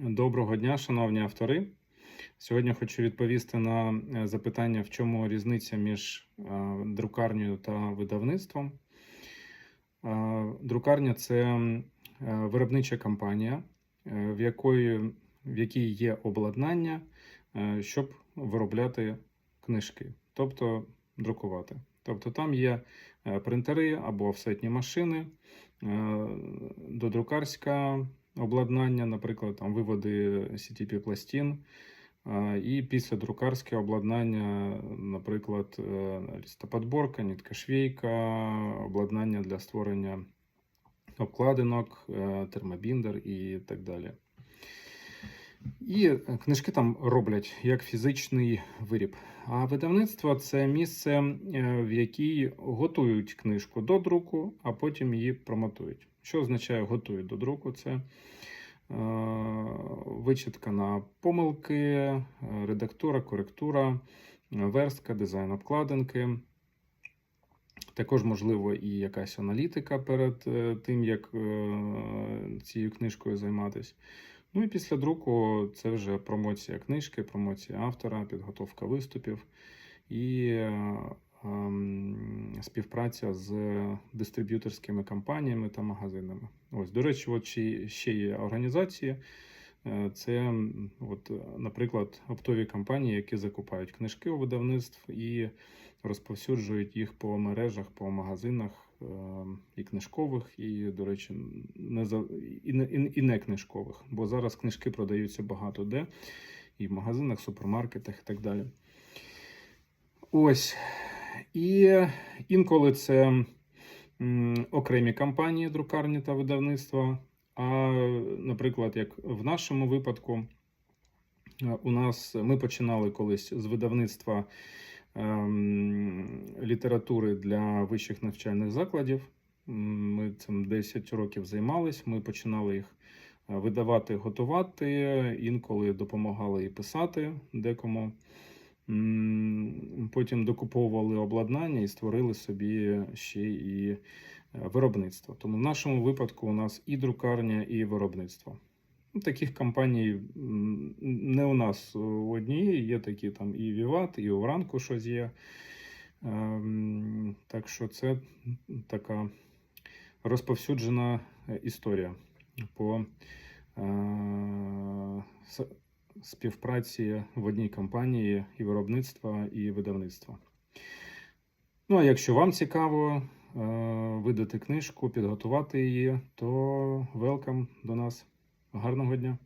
Доброго дня, шановні автори. Сьогодні хочу відповісти на е, запитання, в чому різниця між е, друкарнею та видавництвом. Е, Друкарня це виробнича компанія, в якої, в якій є обладнання, щоб виробляти книжки, тобто друкувати. Тобто там є принтери або офсетні машини, додрукарська обладнання, наприклад, там виводи CTP пластин, і післядрукарське обладнання, наприклад, лістоподборка, листоподборка, ніткашвійка, обладнання для створення обкладинок, е, термобіндер і так далі. І е, книжки там роблять як фізичний виріб. А видавництво це місце, е, в якій готують книжку до друку, а потім її промотують. Що означає готують до друку? Це е, вичитка на помилки, редактура, коректура, верстка, дизайн обкладинки. Також, можливо, і якась аналітика перед е, тим, як е, цією книжкою займатися. Ну і після друку це вже промоція книжки, промоція автора, підготовка виступів і ем, співпраця з дистриб'юторськими компаніями та магазинами. Ось, до речі, от ще, є організації. Е, Це, от, наприклад, оптові компанії, які закупають книжки у видавництв і розповсюджують їх по мережах, по магазинах і книжкових, і, до речі, не за і не, і, не книжкових, бо зараз книжки продаються багато де, і в магазинах, супермаркетах і так далі. Ось. І інколи це окремі компанії, друкарні та видавництва. А, наприклад, як в нашому випадку, е, у нас ми починали колись з видавництва ем, літератури для вищих навчальних закладів. Ми цим 10 років займались. Ми починали їх е, видавати, готувати, інколи допомагали і писати декому. Потім докуповували обладнання і створили собі ще і е, виробництво. Тому в нашому випадку у нас і друкарня, і виробництво. Ну, Таких компаній не у нас у одній, є такі там і Віват, і у ранку щось є. Ем, Так що це така розповсюджена е, історія по е, співпраці в одній компанії і виробництва, і видавництва. Ну, а якщо вам цікаво е, видати книжку, підготувати її, то welcome до нас. Гарного дня!